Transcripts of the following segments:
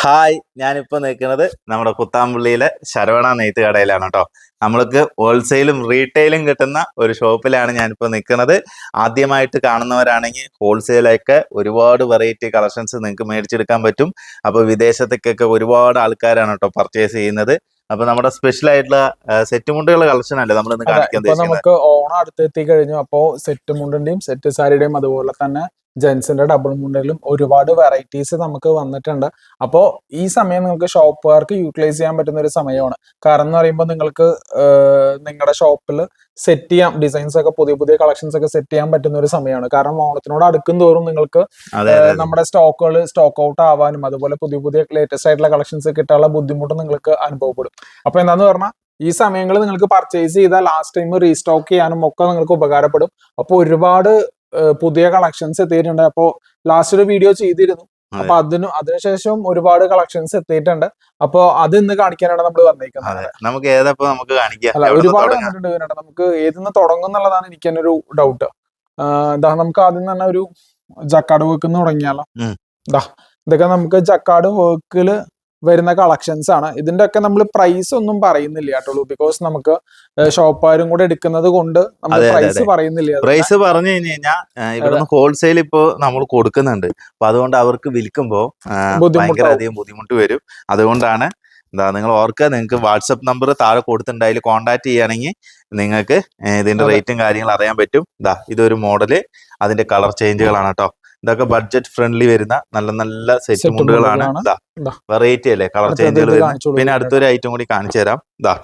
Hi ഞാനിപ്പോ നിൽക്കുന്നത് നമ്മുടെ കുത്താമ്പള്ളിയിലെ ശരവണ നെയ്ത്ത് കടയിലാണ് കേട്ടോ നമ്മൾക്ക് ഹോൾസെയിലും റീറ്റെയിലും കിട്ടുന്ന ഒരു ഷോപ്പിലാണ് ഞാനിപ്പോൾ നിൽക്കുന്നത്. ആദ്യമായിട്ട് കാണുന്നവരാണെങ്കിൽ ഹോൾസെയിലൊക്കെ ഒരുപാട് വെറൈറ്റി കളക്ഷൻസ് നിങ്ങൾക്ക് മേടിച്ചെടുക്കാൻ പറ്റും. അപ്പോൾ വിദേശത്തേക്കൊക്കെ ഒരുപാട് ആൾക്കാരാണ് കേട്ടോ പർച്ചേസ് ചെയ്യുന്നത്. അപ്പൊ നമ്മുടെ സ്പെഷ്യൽ ആയിട്ടുള്ള സെറ്റ് മുണ്ടുകളുടെ കളക്ഷൻ അല്ലേ നമ്മൾ നമുക്ക് ഓണം അടുത്തെത്തി കഴിഞ്ഞു. അപ്പോ സെറ്റ് മുണ്ടിന്റെയും സെറ്റ് സാരിയുടെയും അതുപോലെ തന്നെ ജെൻസിന്റെ ഡബിൾ മുണ്ടിലും ഒരുപാട് വെറൈറ്റീസ് നമുക്ക് വന്നിട്ടുണ്ട്. അപ്പോൾ ഈ സമയം നിങ്ങൾക്ക് ഷോപ്പുകാർക്ക് യൂട്ടിലൈസ് ചെയ്യാൻ പറ്റുന്ന ഒരു സമയമാണ്. കാരണം എന്ന് പറയുമ്പോൾ നിങ്ങൾക്ക് നിങ്ങളുടെ ഷോപ്പിൽ സെറ്റ് ചെയ്യാം ഡിസൈൻസ് ഒക്കെ പുതിയ പുതിയ കളക്ഷൻസ് ഒക്കെ സെറ്റ് ചെയ്യാൻ പറ്റുന്ന ഒരു സമയമാണ്. കാരണം ഓണത്തിനോട് അടുക്കും തോറും നിങ്ങൾക്ക് നമ്മുടെ സ്റ്റോക്കുകൾ സ്റ്റോക്ക് ഔട്ട് ആവാനും അതുപോലെ പുതിയ പുതിയ ലേറ്റസ്റ്റ് ആയിട്ടുള്ള കളക്ഷൻസ് കിട്ടാനുള്ള ബുദ്ധിമുട്ട് നിങ്ങൾക്ക് അനുഭവപ്പെടും. അപ്പൊ എന്താന്ന് പറഞ്ഞാൽ ഈ സമയങ്ങളിൽ നിങ്ങൾക്ക് പർച്ചേസ് ചെയ്താൽ ലാസ്റ്റ് ടൈം റീസ്റ്റോക്ക് ചെയ്യാനും ഒക്കെ നിങ്ങൾക്ക് ഉപകാരപ്പെടും. അപ്പോൾ ഒരുപാട് പുതിയ കളക്ഷൻസ് എത്തിയിട്ടുണ്ട്. അപ്പോ ലാസ്റ്റ് ഒരു വീഡിയോ ചെയ്തിരുന്നു. അപ്പൊ അതിനു അതിനുശേഷം ഒരുപാട് കളക്ഷൻസ് എത്തിയിട്ടുണ്ട്. അപ്പൊ അത് ഇന്ന് കാണിക്കാനാണ് നമ്മൾ വന്നേക്കുന്നത്. നമുക്ക് ഏതപ്പോ നമുക്ക് കാണിക്കാം. ഒരുപാട് കണ്ടിട്ടുണ്ട് വന്നിട്ടുണ്ട് നമുക്ക് ഏതിന്ന് തുടങ്ങും എന്നുള്ളതാണ് എനിക്ക് തന്നെ ഒരു ഡൗട്ട് ഇതാ നമുക്ക് ആദ്യം തന്നെ ഒരു ജക്കാട് വർക്ക് തുടങ്ങിയാലോ. ഇതാ ഇതൊക്കെ നമുക്ക് ജക്കാട് വർക്കിൽ വരുന്ന കളക്ഷൻസ് ആണ്. ഇതിന്റെ ഒക്കെ നമ്മൾ പ്രൈസ് ഒന്നും പറയുന്നില്ല കേട്ടുള്ളൂ ബിക്കോസ് നമുക്ക് ഷോപ്പുകാരും കൂടെ എടുക്കുന്നത് കൊണ്ട് നമ്മൾ പ്രൈസ് പറയുന്നില്ല പ്രൈസ് പറഞ്ഞു കഴിഞ്ഞു കഴിഞ്ഞാൽ ഇവിടുന്ന് ഹോൾസെയിൽ ഇപ്പോ നമ്മൾ കൊടുക്കുന്നുണ്ട്. അപ്പൊ അതുകൊണ്ട് അവർക്ക് വിൽക്കുമ്പോ ആ, ഭയങ്കര അധികം ബുദ്ധിമുട്ട് വരും. അതുകൊണ്ടാണ് എന്താ നിങ്ങൾ ഓർക്കുക നിങ്ങൾക്ക് വാട്സപ്പ് നമ്പർ താഴെ കൊടുത്തിട്ടുണ്ട്. അതിൽ കോൺടാക്ട് ചെയ്യുകയാണെങ്കിൽ നിങ്ങൾക്ക് ഇതിന്റെ. റേറ്റും കാര്യങ്ങളും അറിയാൻ പറ്റും. ഇതാ ഇതൊരു മോഡൽ അതിന്റെ കളർ ചേഞ്ചുകളാണ് കേട്ടോ. ഇതൊക്കെ ബഡ്ജറ്റ് ഫ്രണ്ട്ലി വരുന്ന നല്ല നല്ല സെറ്റ് മുണ്ടുകളാണ്. ഇതാ. വെറൈറ്റി അല്ലേ? കളർ ചേഞ്ചുകൾ വരുന്നത് പിന്നെ അടുത്തൊരു ഐറ്റം കൂടി കാണിച്ചു തരാം. ഇതാ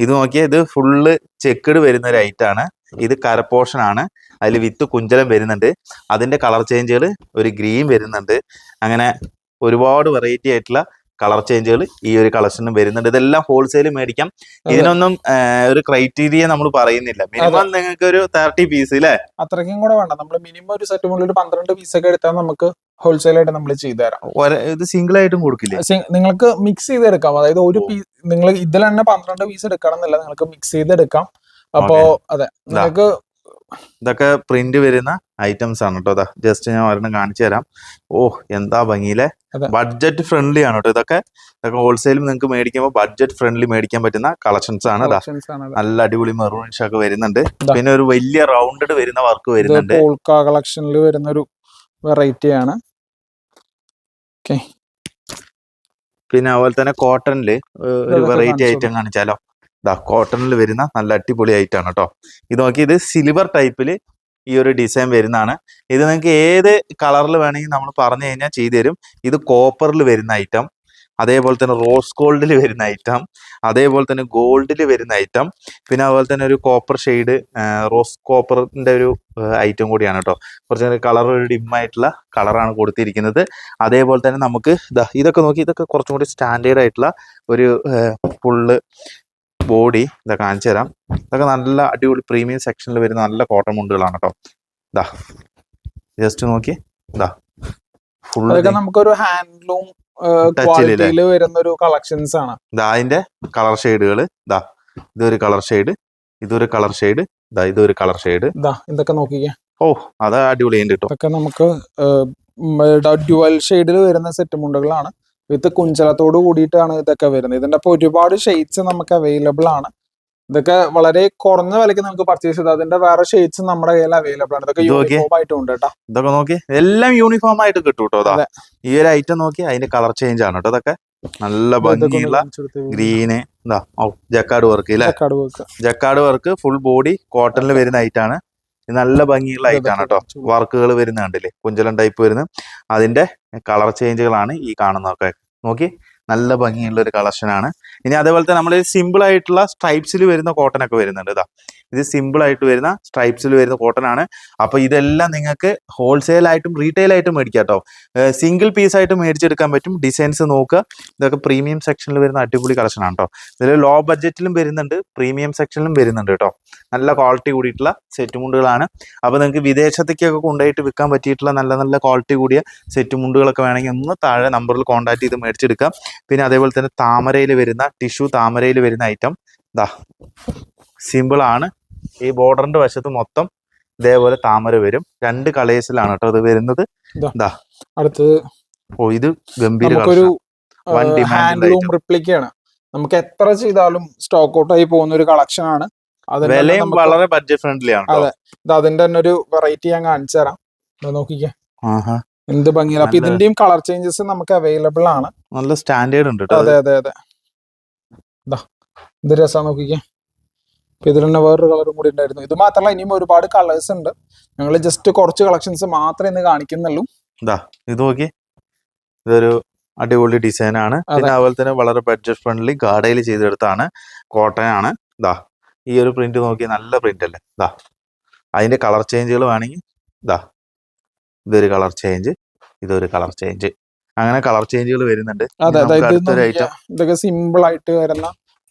ഇത് നോക്കിയാൽ ഇത് ഫുള്ള് ചെക്കഡ് വരുന്ന ഒരു ഐറ്റം ആണ്. ഇത് കരപ്പോർഷൻ ആണ്. അതിൽ വിത്ത് കുഞ്ചലം വരുന്നുണ്ട്. അതിന്റെ കളർ ചേഞ്ചുകൾ ഒരു ഗ്രീൻ വരുന്നുണ്ട്. അങ്ങനെ ഒരുപാട് വെറൈറ്റി ആയിട്ടുള്ള കളർ ചേഞ്ചുകൾ ഈ ഒരു കളക്ഷനും വരുന്നുണ്ട്. ഇതെല്ലാം ഹോൾസെയിൽ മേടിക്കാം. ഇതിനൊന്നും ഒരു ക്രൈറ്റീരിയ നമ്മൾ പറയുന്നില്ല. മിനിമം നിങ്ങൾക്ക് ഒരു തേർട്ടി പീസ് അല്ലേ അത്രയ്ക്കും കൂടെ വേണ്ട. നമ്മൾ മിനിമം ഒരു സെറ്റ് മുകളിൽ ഒരു പന്ത്രണ്ട് പീസ് ഒക്കെ എടുത്താൽ നമുക്ക് ഹോൾസെയിൽ ആയിട്ട് നമ്മൾ ചെയ്തു തരാം. ഇത് സിംഗിൾ ആയിട്ടും കൊടുക്കില്ല? നിങ്ങൾക്ക് മിക്സ് ചെയ്ത് ചെയ്തെടുക്കാം അതായത് ഒരു പീസ് നിങ്ങൾ ഇതിൽ തന്നെ പന്ത്രണ്ട് പീസ് എടുക്കണം എന്നില്ല നിങ്ങൾക്ക് മിക്സ് ചെയ്ത് ചെയ്തെടുക്കാം അപ്പോ അതെ. നിങ്ങൾക്ക് ഇതൊക്കെ പ്രിന്റ് വരുന്ന ഐറ്റംസ് ആണ് കേട്ടോ ജസ്റ്റ് ഞാൻ ഒരെണ്ണം കാണിച്ചു തരാം. ഓ എന്താ ഭംഗിയിലെ? ബഡ്ജറ്റ് ഫ്രണ്ട്ലി ആണ് കേട്ടോ ഇതൊക്കെ. ഇതൊക്കെ ഹോൾസെയിലും നിങ്ങൾക്ക് മേടിക്കുമ്പോൾ ബഡ്ജറ്റ് ഫ്രണ്ട്ലി മേടിക്കാൻ പറ്റുന്ന കളക്ഷൻസ് ആണ്. നല്ല അടിപൊളി മെറൂൺസ് ഒക്കെ വരുന്നുണ്ട്. പിന്നെ ഒരു വലിയ റൗണ്ടഡ് വരുന്ന വർക്ക് വരുന്നുണ്ട്. കളക്ഷനിൽ വരുന്ന ഒരു വെറൈറ്റി ആണ്. പിന്നെ അതുപോലെ തന്നെ കോട്ടണിൽ ഒരു വെറൈറ്റി. ഐറ്റം കാണിച്ചാലോ? ഇതാ കോട്ടണിൽ വരുന്ന നല്ല അടിപൊളി ആണ് കേട്ടോ ഇത് നോക്കി ഇത് സിൽവർ ടൈപ്പിൽ ഈ ഒരു ഡിസൈൻ വരുന്നതാണ്. ഇത് നിങ്ങൾക്ക് ഏത് കളറിൽ വേണമെങ്കിൽ നമ്മൾ പറഞ്ഞു കഴിഞ്ഞാൽ ചെയ്തു തരും. ഇത് കോപ്പറിൽ വരുന്ന ഐറ്റം അതേപോലെ തന്നെ റോസ് ഗോൾഡിൽ വരുന്ന ഐറ്റം അതേപോലെ തന്നെ ഗോൾഡിൽ വരുന്ന ഐറ്റം പിന്നെ അതുപോലെ തന്നെ ഒരു കോപ്പർ ഷെയ്ഡ് റോസ് കോപ്പറിന്റെ ഒരു ഐറ്റം കൂടിയാണ് കേട്ടോ കുറച്ച് കളർ ഒരു ഡിമ്മായിട്ടുള്ള കളറാണ് കൊടുത്തിരിക്കുന്നത്. അതേപോലെ തന്നെ നമുക്ക് ദാ ഇതൊക്കെ നോക്കി ഇതൊക്കെ കുറച്ചും കൂടി സ്റ്റാൻഡേർഡ് ആയിട്ടുള്ള ഒരു ഫുള്ള് ബോഡി ഇതാ കാണിച്ചു തരാം. ഇതൊക്കെ നല്ല അടിപൊളി പ്രീമിയം സെക്ഷനിൽ വരുന്ന നല്ല കോട്ടൺ മുണ്ടുകളാണ് കേട്ടോ ഇതാ ജസ്റ്റ് നോക്കി. ഇതാ ഫുള്ള് നമുക്കൊരു ഹാൻഡ്ലൂം Touch വരുന്ന ഒരു കളക്ഷൻസ് ആണ്. ഇതാ അതിന്റെ കളർ ഷെയ്ഡുകൾ ഇതാ ഇതൊരു കളർ ഷെയ്ഡ് ഇതൊരു കളർ ഷെയ്ഡ് ഇതാ ഇതൊരു കളർ ഷെയ്ഡ് ഇതാ ഇതൊക്കെ നോക്കിക്കേ. ഓ അത് അടിപൊളി കേട്ടോ ഇതൊക്കെ നമുക്ക് ഡ്യുവൽ ഷെയ്ഡിൽ വരുന്ന സെറ്റ് മുണ്ടുകളാണ്. വിത്ത് കുഞ്ചലത്തോട് കൂടിയിട്ടാണ് ഇതൊക്കെ വരുന്നത്. ഇതിന്റെ അപ്പോൾ ഒരുപാട് ഷെയ്ഡ്സ് നമുക്ക് അവൈലബിൾ ആണ്. ഇതൊക്കെ വളരെ കുറഞ്ഞ വിലയ്ക്ക് നമുക്ക് പർച്ചേസ് ചെയ്ത് അതിന്റെ വേറെ ഷെയ്ഡ്സ് നമ്മുടെ കയ്യിൽ അവൈലബിൾ ആണ്. ഇതൊക്കെ. യൂണിഫോം ആയിട്ടും ഉണ്ട് കേട്ടോ. ഇതൊക്കെ നോക്കി. എല്ലാം യൂണിഫോം ആയിട്ട് കിട്ടും കേട്ടോ. ഈ ഒരു ഐറ്റം നോക്കി അതിന്റെ കളർ ചേഞ്ച് ആണ് കേട്ടോ ഇതൊക്കെ. നല്ല ഭംഗിയുള്ള. Green jacquard work jacquard work. Jacquard work full body കോട്ടണിൽ വരുന്ന ഐറ്റം ആണ്. ഇത് നല്ല ഭംഗിയുള്ള ലൈറ്റാണ് കേട്ടോ. വർക്കുകൾ വരുന്ന കണ്ടില്ലേ? കുഞ്ചലൻ ടൈപ്പ് വരുന്ന അതിന്റെ കളർ ചേഞ്ചുകളാണ് ഈ കാണുന്നതൊക്കെ. നോക്കി നല്ല ഭംഗിയുള്ള ഒരു കളക്ഷൻ ആണ്. ഇനി അതേപോലെ തന്നെ നമ്മൾ സിമ്പിൾ ആയിട്ടുള്ള സ്ട്രൈപ്സിൽ വരുന്ന കോട്ടൺ ഒക്കെ വരുന്നുണ്ട് ഇതാ ഇത് സിമ്പിൾ ആയിട്ട് വരുന്ന സ്ട്രൈപ്സിൽ വരുന്ന കോട്ടൺ ആണ്. അപ്പോൾ ഇതെല്ലാം നിങ്ങൾക്ക് ഹോൾസെയിൽ ആയിട്ടും റീറ്റെയിൽ ആയിട്ടും മേടിക്കാം കേട്ടോ സിംഗിൾ പീസ് ആയിട്ട് മേടിച്ചെടുക്കാൻ പറ്റും. ഡിസൈൻസ് നോക്കുക. ഇതൊക്കെ പ്രീമിയം സെക്ഷനിൽ വരുന്ന അടിപൊളി കളക്ഷൻ ആണ് കേട്ടോ ഇതിൽ ലോ ബഡ്ജറ്റിലും വരുന്നുണ്ട് പ്രീമിയം സെക്ഷനിലും വരുന്നുണ്ട് കേട്ടോ നല്ല ക്വാളിറ്റി കൂടിയിട്ടുള്ള സെറ്റ് മുണ്ടുകളാണ്. അപ്പോൾ നിങ്ങൾക്ക് വിദേശത്തേക്കൊക്കെ കൊണ്ടുപോയിട്ട് വിൽക്കാൻ പറ്റിയിട്ടുള്ള നല്ല നല്ല ക്വാളിറ്റി കൂടിയ സെറ്റ് മുണ്ടുകളൊക്കെ വേണമെങ്കിൽ ഒന്ന് താഴെ നമ്പറിൽ കോൺടാക്ട് ചെയ്ത് മേടിച്ചെടുക്കാം. പിന്നെ അതേപോലെ തന്നെ താമരയിൽ വരുന്ന ടിഷ്യൂ താമരയിൽ വരുന്ന ഐറ്റം ദാ. സിമ്പിൾ ആണ്. ഈ ബോർഡറിന്റെ വശത്ത് മൊത്തം ഇതേപോലെ താമര വരും. രണ്ട് കളേഴ്സിലാണ് കേട്ടോ ഇത് വരുന്നത്. എന്താ അടുത്തത് ഓ ഇത് ഗംഭീര ഹാൻഡ്ലൂം. നമുക്ക് എത്ര ചെയ്താലും സ്റ്റോക്ക് ഔട്ട് ആയി പോകുന്ന ഒരു കളക്ഷൻ ആണ്. അതിന്റെ തന്നെ വിലയും വളരെ ബഡ്ജറ്റ് ഫ്രണ്ട്ലി ആണ്. അതെ. ഇത് അതിന്റെ തന്നെ ഒരു വെറൈറ്റി ഞാൻ കാണിച്ചു തരാം. നോക്കിക്കാം. എന്ത് ഭംഗിയാണ് അപ്പൊ ഇതിന്റെയും കളർ ചേഞ്ചസ് നമുക്ക് അവൈലബിൾ ആണ്. നല്ല സ്റ്റാൻഡേർഡ് ഉണ്ട് അതെ അതെ അതെ. ഇത് രസം നോക്കിക്കേ. അപ്പൊ ഇതിൽ തന്നെ വേറൊരു കളറും കൂടി ഉണ്ടായിരുന്നു. ഇത് മാത്രമല്ല ഇനിയും ഒരുപാട് കളേഴ്സ് ഉണ്ട്. ഞങ്ങൾ ജസ്റ്റ് കുറച്ച് കളക്ഷൻസ് മാത്രമേ ഇന്ന് കാണിക്കുന്നുള്ളൂ. ഇതാ ഇത് നോക്കി. ഇതൊരു അടിപൊളി ഡിസൈൻ ആണ്. പിന്നെ അതുപോലെ തന്നെ വളരെ ബഡ്ജറ്റ് ഫ്രണ്ട്ലി ഗാഡയിൽ ചെയ്തെടുത്താണ് കോട്ടൺ ആണ് ഇതാ ഈ ഒരു പ്രിന്റ് നോക്കി നല്ല പ്രിന്റ് അല്ലേ? ഇതാ അതിന്റെ കളർ ചേഞ്ചുകൾ വേണമെങ്കിൽ ഇതാ ഇതൊരു കളർ ചേഞ്ച് ഇതൊരു കളർ ചേഞ്ച് അങ്ങനെ കളർ ചേഞ്ചുകൾ വരുന്നുണ്ട്. ഇതൊക്കെ സിമ്പിൾ ആയിട്ട് വരുന്ന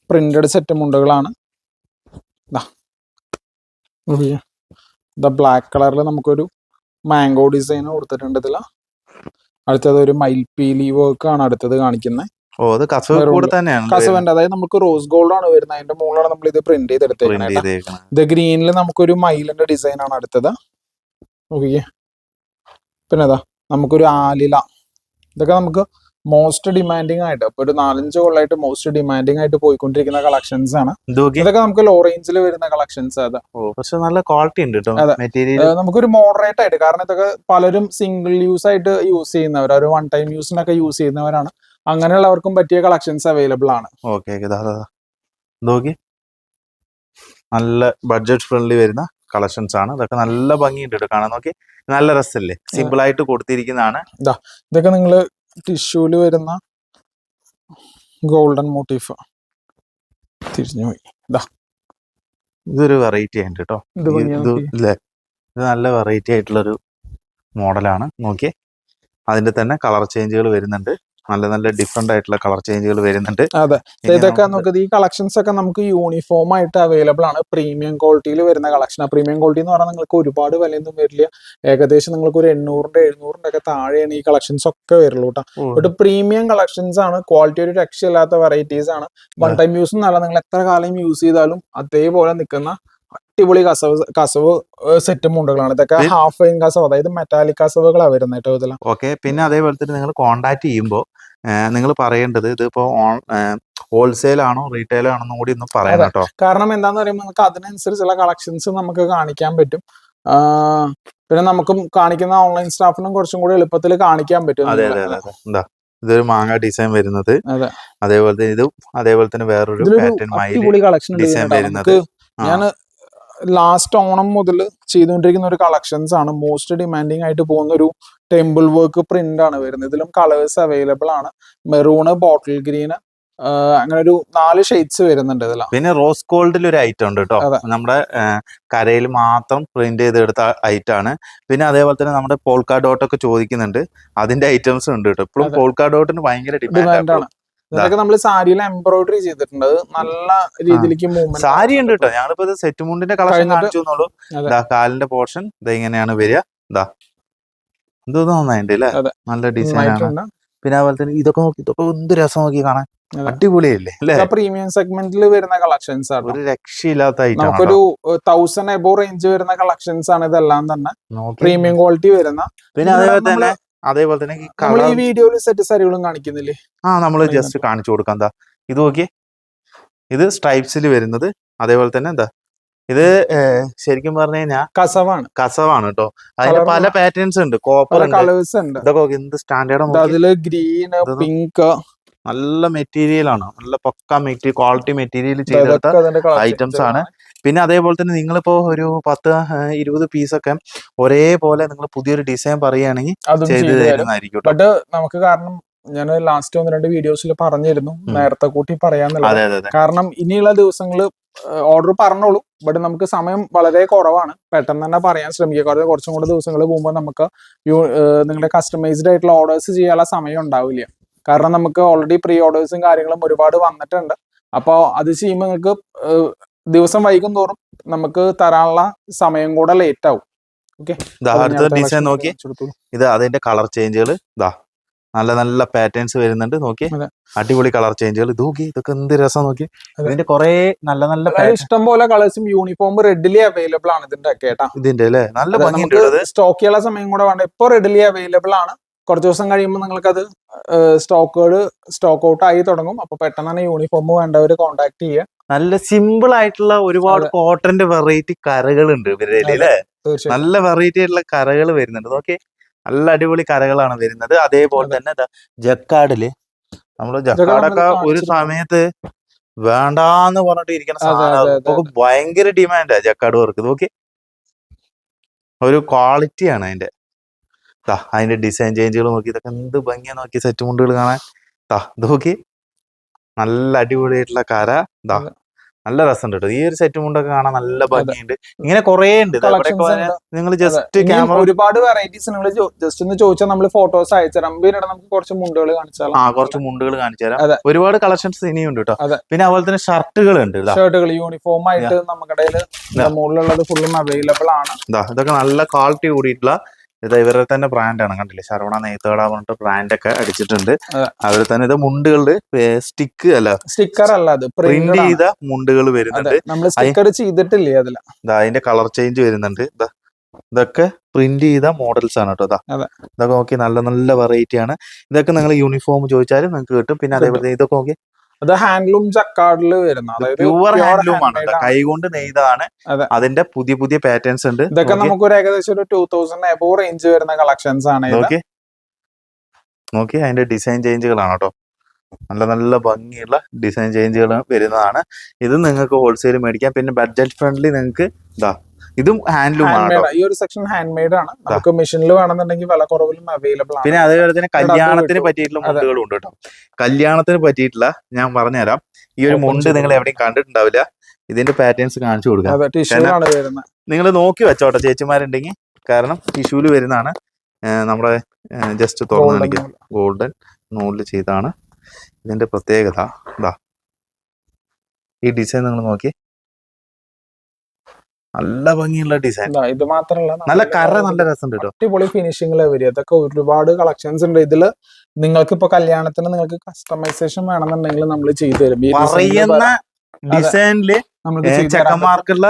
പ്രിന്റഡ് സെറ്റ് മുണ്ടുകളാണ്. ദ. ബ്ലാക്ക് കളറിൽ നമുക്കൊരു മാംഗോ ഡിസൈൻ കൊടുത്തിട്ടുണ്ട് ഇതിൽ അടുത്തത് ഒരു മയിൽപീലി വർക്ക് ആണ് അടുത്തത് കാണിക്കുന്നത് ഓ അത് കസവ് തന്നെയാണ് കസവന്റെ അതായത് നമുക്ക് റോസ് ഗോൾഡ് ആണ് വരുന്നത്. അതിന്റെ മുകളിലാണ് നമ്മൾ ഇത് പ്രിന്റ് ചെയ്തെടുത്തേക്കുന്നത് ഇത് ഗ്രീനിൽ നമുക്കൊരു മയിലിന്റെ ഡിസൈൻ ആണ് അടുത്തത്. ഓക്കെ പിന്നെ അതാ നമുക്കൊരു ആലില. ഇതൊക്കെ നമുക്ക് മോസ്റ്റ് ഡിമാൻഡിങ് ആയിട്ട് ഇപ്പൊ ഒരു നാലഞ്ച് കൊള്ളായിട്ട് മോസ്റ്റ് ഡിമാൻഡിങ് ആയിട്ട് പോയിക്കൊണ്ടിരിക്കുന്ന കളക്ഷൻസ് ആണ്. ഇത് ഇതൊക്കെ നമുക്ക് ലോ റേഞ്ചിൽ വരുന്ന കളക്ഷൻസ് അത്. പക്ഷെ നല്ല ക്വാളിറ്റി ഉണ്ട് കേട്ടോ മെറ്റീരിയൽ നമുക്കൊരു മോഡറേറ്റ് ആയിട്ട് കാരണം ഇതൊക്കെ പലരും സിംഗിൾ യൂസ് ആയിട്ട് യൂസ് ചെയ്യുന്നവർ ഒരു വൺ ടൈം യൂസിനൊക്കെ യൂസ് ചെയ്യുന്നവരാണ്. അങ്ങനെയുള്ളവർക്കും പറ്റിയ കളക്ഷൻസ് അവൈലബിൾ ആണ്. ഓക്കെ. നോക്കി. നല്ല ബഡ്ജറ്റ് ഫ്രണ്ട്ലി വരുന്ന കളക്ഷൻസ് ആണ്. ഇതൊക്കെ നല്ല ഭംഗിയുണ്ട് കാണാൻ നോക്കി. നല്ല രസമല്ലേ സിമ്പിൾ ആയിട്ട് കൊടുത്തിരിക്കുന്നതാണ്. ഇതൊക്കെ നിങ്ങൾ ടിഷ്യൂൽ വരുന്ന ഗോൾഡൻ മോട്ടീഫ്. തിരിഞ്ഞു പോയി ഇതൊരു വെറൈറ്റി ആയിട്ട് കേട്ടോ ഇത് ഇത് ഇല്ലേ? ഇത് നല്ല വെറൈറ്റി ആയിട്ടുള്ളൊരു മോഡലാണ് നോക്കിയേ. അതിന്റെ തന്നെ കളർ ചേഞ്ചുകൾ വരുന്നുണ്ട്. നല്ല നല്ല ഡിഫറെന്റ് ആയിട്ടുള്ള കളർ ചേഞ്ചുകൾ വരുന്നുണ്ട്. അതെ. ഇതൊക്കെ നമുക്ക് ഈ കളക്ഷൻസ് ഒക്കെ നമുക്ക് യൂണിഫോം ആയിട്ട് അവൈലബിൾ ആണ്. പ്രീമിയം ക്വാളിറ്റിയിൽ വരുന്ന കളക്ഷൻ ആ പ്രീമിയം ക്വാളിറ്റി എന്ന് പറഞ്ഞാൽ നിങ്ങൾക്ക് ഒരുപാട് വിലയൊന്നും വരില്ല. ഏകദേശം നിങ്ങൾക്ക് ഒരു എണ്ണൂറിന്റെ എഴുന്നൂറിന്റെ ഒക്കെ താഴെയാണ് ഈ കളക്ഷൻസ് ഒക്കെ വരുള്ളൂ കേട്ടോ ഒരു പ്രീമിയം കളക്ഷൻസ് ആണ്. ക്വാളിറ്റി ഒരു രക്ഷയില്ലാത്ത വെറൈറ്റീസ് ആണ്. വൺ ടൈം യൂസ് എന്നല്ല നിങ്ങൾ എത്ര കാലം യൂസ് ചെയ്താലും അതേപോലെ നിൽക്കുന്ന അടിപൊളി കസവ് കസവ് സെറ്റ് മുണ്ടുകളാണ്. ഇതൊക്കെ ഹാഫ് ഇൻ കസവ് അതായത് മെറ്റാലിക് കസവുകളാണ് വരുന്നത് കേട്ടോ ഇതെല്ലാം ഓക്കെ പിന്നെ അതേപോലെ തന്നെ നിങ്ങൾ കോണ്ടാക്ട് ചെയ്യുമ്പോൾ നിങ്ങൾ പറയേണ്ടത് ഇതിപ്പോ ഹോൾസെയിൽ ആണോ റീറ്റെയിൽ ആണോ കൂടി ഒന്ന് പറയാം. കേട്ടോ. കാരണം എന്താന്ന് പറയുമ്പോൾ നമുക്ക് അതിനനുസരിച്ചുള്ള കളക്ഷൻസ് നമുക്ക് കാണിക്കാൻ പറ്റും. പിന്നെ നമുക്കും കാണിക്കുന്ന ഓൺലൈൻ സ്റ്റാഫിനും കുറച്ചും കൂടി എളുപ്പത്തിൽ കാണിക്കാൻ പറ്റും അതെ അതെ അതെ എന്താ ഇതൊരു മാങ്ങ ഡിസൈൻ വരുന്നത്. അതേപോലെ തന്നെ ഇതും അതേപോലെ തന്നെ വേറൊരു പാറ്റേൺ ഡിസൈൻ വരുന്നത്. ഞാൻ ലാസ്റ്റ് ഓണം മുതൽ ചെയ്തുകൊണ്ടിരിക്കുന്ന ഒരു കളക്ഷൻസ് ആണ്. മോസ്റ്റ് ഡിമാൻഡിങ് ആയിട്ട് പോകുന്ന ഒരു ടെമ്പിൾ വർക്ക് പ്രിന്റ് ആണ് വരുന്നത്. ഇതിലും കളേഴ്സ് അവൈലബിൾ ആണ്. മെറൂണ് ബോട്ടിൽ ഗ്രീന് അങ്ങനെ ഒരു നാല് ഷെയ്ഡ്സ് വരുന്നുണ്ട് ഇതിലാണ് പിന്നെ റോസ് ഗോൾഡിൽ ഒരു ഐറ്റം ഉണ്ട് കേട്ടോ നമ്മുടെ കരയിൽ മാത്രം പ്രിന്റ് ചെയ്തെടുത്ത ഐറ്റം ആണ്. പിന്നെ അതേപോലെ തന്നെ നമ്മുടെ പോൾക്കാ ഡോട്ട് ഒക്കെ ചോദിക്കുന്നുണ്ട്. അതിന്റെ ഐറ്റംസ് ഉണ്ട് കേട്ടോ ഇപ്പോഴും പോൾക്കാ ഡോട്ടിന് ഭയങ്കര ആണ്. ഇതൊക്കെ നമ്മൾ സാരിയിൽ എംബ്രോയിഡറി ചെയ്തിട്ടുണ്ട്. അത് നല്ല രീതിയിലേക്ക് മൂവ്മെന്റ് സാരി ഉണ്ട് കേട്ടോ. ഞങ്ങളിപ്പോ ഇത് സെറ്റ് മുണ്ടിന്റെ കളർ കാണിച്ചു തന്നോളൂ. കാലിന്റെ പോർഷൻ ഇത് ഇങ്ങനെയാണ് വരിക. ഇതാ. ഇത് നന്നായിട്ടുണ്ട് അല്ലേ? നല്ല ഡിസൈൻ ആണ്. പിന്നെ അതുപോലെ തന്നെ ഇതൊക്കെ നോക്കി ഇതൊക്കെ എന്ത് രസം നോക്കി കാണാൻ. അടിപൊളിയല്ലേ പ്രീമിയം സെഗ്മെന്റിൽ വരുന്ന കളക്ഷൻസ് ആണ് ഒരു രക്ഷയില്ലാത്ത നമുക്കൊരു തൗസൻഡ് എബോ റേഞ്ച് വരുന്ന കളക്ഷൻസ് ആണ് ഇതെല്ലാം തന്നെ. പ്രീമിയം ക്വാളിറ്റി വരുന്ന. പിന്നെ അതേപോലെ തന്നെ അതേപോലെ തന്നെ ഈ കളർ ഈ വീഡിയോയിൽ സെറ്റ് സാരികളും കാണിക്കുന്നില്ലേ? ആ നമ്മൾ ജസ്റ്റ് കാണിച്ചു കൊടുക്കാം. എന്താ ഇത് നോക്കിയേ. ഇത് സ്ട്രൈപ്സിൽ വരുന്നത്. അതേപോലെ തന്നെ എന്താ ഇത് ശരിക്കും പറഞ്ഞു കഴിഞ്ഞാൽ കസവാണ്. കസവാണ് കേട്ടോ അതിന്റെ പല പാറ്റേൺസ് ഉണ്ട്. കോപ്പർ കളേഴ്സ് ഉണ്ട്. ഇതൊക്കെ എന്ത് സ്റ്റാൻഡേർഡ് അതിൽ ഗ്രീൻ പിങ്ക് നല്ല മെറ്റീരിയൽ ആണ്. നല്ല പക്ക മെറ്റീരിയൽ ക്വാളിറ്റി മെറ്റീരിയൽ ചെയ്ത change ആണ്. പിന്നെ അതേപോലെ തന്നെ നിങ്ങളിപ്പോ ഒരു പത്ത് ഇരുപത് പീസൊക്കെ ഒരേപോലെ നിങ്ങൾ പുതിയൊരു ഡിസൈൻ പറയുകയാണെങ്കിൽ ചെയ്തു തരും. തരുന്നതായിരിക്കും ബട്ട് നമുക്ക് കാരണം ഞാൻ ലാസ്റ്റ് ഒന്ന് രണ്ട് വീഡിയോസിൽ പറഞ്ഞിരുന്നു. നേരത്തെ കൂട്ടി പറയാന്നുള്ളത്. കാരണം ഇനിയുള്ള ദിവസങ്ങൾ ഓർഡർ പറഞ്ഞോളൂ. ബട്ട് നമുക്ക് സമയം വളരെ കുറവാണ്. പെട്ടെന്ന് തന്നെ പറയാൻ ശ്രമിക്കുക. കുറച്ച് കുറച്ചും കൂടെ ദിവസങ്ങൾ പോകുമ്പോൾ നമുക്ക് നിങ്ങളുടെ കസ്റ്റമൈസ്ഡ് ആയിട്ടുള്ള ഓർഡേഴ്സ് ചെയ്യാനുള്ള സമയം ഉണ്ടാവില്ല. കാരണം നമുക്ക് ഓൾറെഡി പ്രീ ഓർഡേഴ്സും കാര്യങ്ങളും ഒരുപാട് വന്നിട്ടുണ്ട്. അപ്പോൾ അത് ചെയ്യുമ്പോൾ നിങ്ങൾക്ക് ദിവസം വൈകും തോറും നമുക്ക് തരാനുള്ള സമയം കൂടെ ലേറ്റ് ആവും ഓക്കെ ദാ അടുത്ത ഡിസൈൻ നോക്കി. ഇത് അതിന്റെ കളർ ചേഞ്ചുകൾ ഇതാ നല്ല നല്ല പാറ്റേൺസ് വരുന്നുണ്ട് നോക്കി. അടിപൊളി കളർ ചേഞ്ചുകൾ ഇത് നോക്കി ഇതൊക്കെ എന്ത് രസം നോക്കി. ഇതിന്റെ കുറെ നല്ല നല്ല ഇഷ്ടം പോലെ കളേഴ്സും യൂണിഫോം റെഡിലി അവൈലബിൾ ആണ് ഇതിന്റെ ഒക്കെ കേട്ടാ. ഇതിന്റെ അല്ലേ? നല്ല ഭംഗിയുണ്ട് സ്റ്റോക്ക് ചെയ്യാനുള്ള സമയം കൂടെ വേണ്ട. ഇപ്പൊ റെഡിലി അവൈലബിൾ ആണ്. കുറച്ച് ദിവസം കഴിയുമ്പോൾ നിങ്ങൾക്ക് അത് സ്റ്റോക്കുകൾ സ്റ്റോക്ക് ഔട്ട് ആയി തുടങ്ങും. അപ്പൊ പെട്ടെന്ന് തന്നെ യൂണിഫോം വേണ്ടവർ കോൺടാക്ട് ചെയ്യുക. നല്ല സിമ്പിൾ ആയിട്ടുള്ള ഒരുപാട്. കോട്ടന്റെ വെറൈറ്റി ഉണ്ട് ഇവരുടെ. അല്ലേ നല്ല വെറൈറ്റി ആയിട്ടുള്ള കരകൾ വരുന്നുണ്ട്. ഓക്കെ നല്ല അടിപൊളി കരകളാണ് വരുന്നത്. അതേപോലെ തന്നെ ജക്കാടിൽ നമ്മൾ ജക്കാടൊക്കെ ഒരു. സമയത്ത് വേണ്ടാന്ന് പറഞ്ഞിട്ട് ഇരിക്കുന്ന സാധനം. ഭയങ്കര ഡിമാൻഡാ ജക്കാട് വർക്ക്. നോക്കി ഒരു ക്വാളിറ്റിയാണ് അതിന്റെ. അതിന്റെ ഡിസൈൻ ചേഞ്ചുകൾ നോക്കി. ഇതൊക്കെ എന്ത് ഭംഗിയാ നോക്കി. സെറ്റ് മുണ്ടുകൾ കാണാൻ. ഇത് നോക്കി നല്ല അടിപൊളിയായിട്ടുള്ള കര. ഇതാ. നല്ല രസമുണ്ട് കേട്ടോ. ഈ ഒരു സെറ്റ് മുണ്ടൊക്കെ കാണാൻ നല്ല. ഭംഗിയുണ്ട്. ഇങ്ങനെ കുറേ ഉണ്ട്. നിങ്ങൾ. ജസ്റ്റ് ക്യാമറ ഒരുപാട് വെറൈറ്റീസ് നിങ്ങൾ ജസ്റ്റ് ഒന്ന് ചോദിച്ചാൽ നമ്മൾ ഫോട്ടോസ് അയച്ചുതരാം പിന്നീട് നമുക്ക് കുറച്ച് മുണ്ടുകൾ കാണിച്ചാൽ ആ കുറച്ച് മുണ്ടുകൾ കാണിച്ചു തരാം. അതെ. ഒരുപാട് കളക്ഷൻസ് ഇനിയുണ്ട് കേട്ടോ. പിന്നെ അതുപോലെ തന്നെ ഷർട്ടുകൾ ഉണ്ട് ഷർട്ടുകൾ യൂണിഫോം ആയിട്ട് നമ്മുടെ മുകളിലുള്ളത് ഫുള്ളും അവൈലബിൾ ആണ്. ഇതാ ഇതൊക്കെ നല്ല ക്വാളിറ്റി കൂടിയിട്ടുള്ള ഇത് ഇവരുടെ തന്നെ ബ്രാൻഡാണ് കണ്ടില്ലേ? ശരവണ നെയ്ത്തുകള പറഞ്ഞിട്ട് ബ്രാൻഡൊക്കെ അടിച്ചിട്ടുണ്ട്. അവർ തന്നെ ഇത് മുണ്ടുകളുടെ സ്റ്റിക്ക് അല്ല സ്റ്റിക്കർ അല്ല അത് പ്രിന്റ് ചെയ്ത മുണ്ടുകൾ വരുന്നുണ്ട്. നമ്മൾ സ്റ്റിക്കർ ചെയ്തിട്ടില്ലേ ഇതാ അതിന്റെ കളർ ചേഞ്ച് വരുന്നുണ്ട്. ഇതാ ഇതൊക്കെ പ്രിന്റ് ചെയ്ത മോഡൽസ് ആണ് കേട്ടോ അതെ. ഇതൊക്കെ നോക്കി നല്ല നല്ല വെറൈറ്റി ആണ്. ഇതൊക്കെ നിങ്ങൾ യൂണിഫോം ചോദിച്ചാലും നിങ്ങൾക്ക് കിട്ടും. പിന്നെ അതേപോലെ ഇതൊക്കെ നോക്കി അത് ഹാൻഡ്ലൂം ജക്കാർഡിൽ വരുന്ന അതായത് പ്യുവർ കൊണ്ട് ഹാൻഡ്ലൂം ആണ്. കൈകൊണ്ട് നെയ്താണ് അതിന്റെ പുതിയ പുതിയ പാറ്റേൺസ് ഉണ്ട്. ഇതൊക്കെ നമുക്ക് ഒരു ഏകദേശം ഒരു ടൂ തൗസൻഡ് എബോ റേഞ്ച് വരുന്ന കളക്ഷൻസ് ആണ് നോക്കി നോക്കി അതിന്റെ ഡിസൈൻ ചേഞ്ചുകളാണ് കേട്ടോ നല്ല നല്ല ഭംഗിയുള്ള ഡിസൈൻ ചേഞ്ചുകൾ വരുന്നതാണ്. ഇത് നിങ്ങൾക്ക് ഹോൾസെയിൽ മേടിക്കാം. പിന്നെ ബഡ്ജറ്റ് ഫ്രണ്ട്ലി നിങ്ങൾക്ക് ഇതാ ഇതും ഹാൻഡ്ലൂം ആണ് ഈ ഒരു സെക്ഷൻ ഹാൻഡ് മെയ്ഡ് ആണ് നമുക്ക് മെഷീനിൽ വേണമെന്നുണ്ടെങ്കിൽ വില കുറവിലും അവൈലബിൾ ആണ്. പിന്നെ അതേപോലെ തന്നെ കല്യാണത്തിന്. പറ്റിയിട്ടുള്ള. മുണ്ടുകളും ഉണ്ട് കേട്ടോ കല്യാണത്തിന് പറ്റിയിട്ടുള്ള ഞാൻ പറഞ്ഞുതരാം. ഈ ഒരു മുണ്ട് നിങ്ങൾ എവിടെയും കണ്ടിട്ടുണ്ടാവില്ല. ഇതിന്റെ പാറ്റേൺസ് കാണിച്ചു കൊടുക്കാം. നിങ്ങൾ നോക്കി വെച്ചോട്ടെ ചേച്ചിമാരുണ്ടെങ്കിൽ. കാരണം ടിഷ്യൂൽ വരുന്നതാണ് നമ്മുടെ ജസ്റ്റ് തുറന്നു Golden നൂൽ. ഗോൾഡൻ നൂലിൽ ചെയ്താണ് ഇതിന്റെ പ്രത്യേകത ഇതാ ഈ ഡിസൈൻ നിങ്ങൾ നോക്കി. നല്ല ഭംഗിയുള്ള ഡിസൈൻ ഇതാ, മാത്രമല്ല നല്ല കറ നല്ല രസം കേട്ടോ. അടിപൊളി ഫിനിഷിംഗിൽ വരും അതൊക്കെ ഒരുപാട് കളക്ഷൻസ് ഉണ്ട്. ഇതിൽ നിങ്ങൾക്ക് ഇപ്പൊ കല്യാണത്തിന് നിങ്ങൾക്ക് കസ്റ്റമൈസേഷൻ വേണമെന്നുണ്ടെങ്കിൽ നമ്മൾ ചെയ്തു തരും. പറയുന്ന ഡിസൈനിൽ. ചെക്കന്മാർക്കുള്ള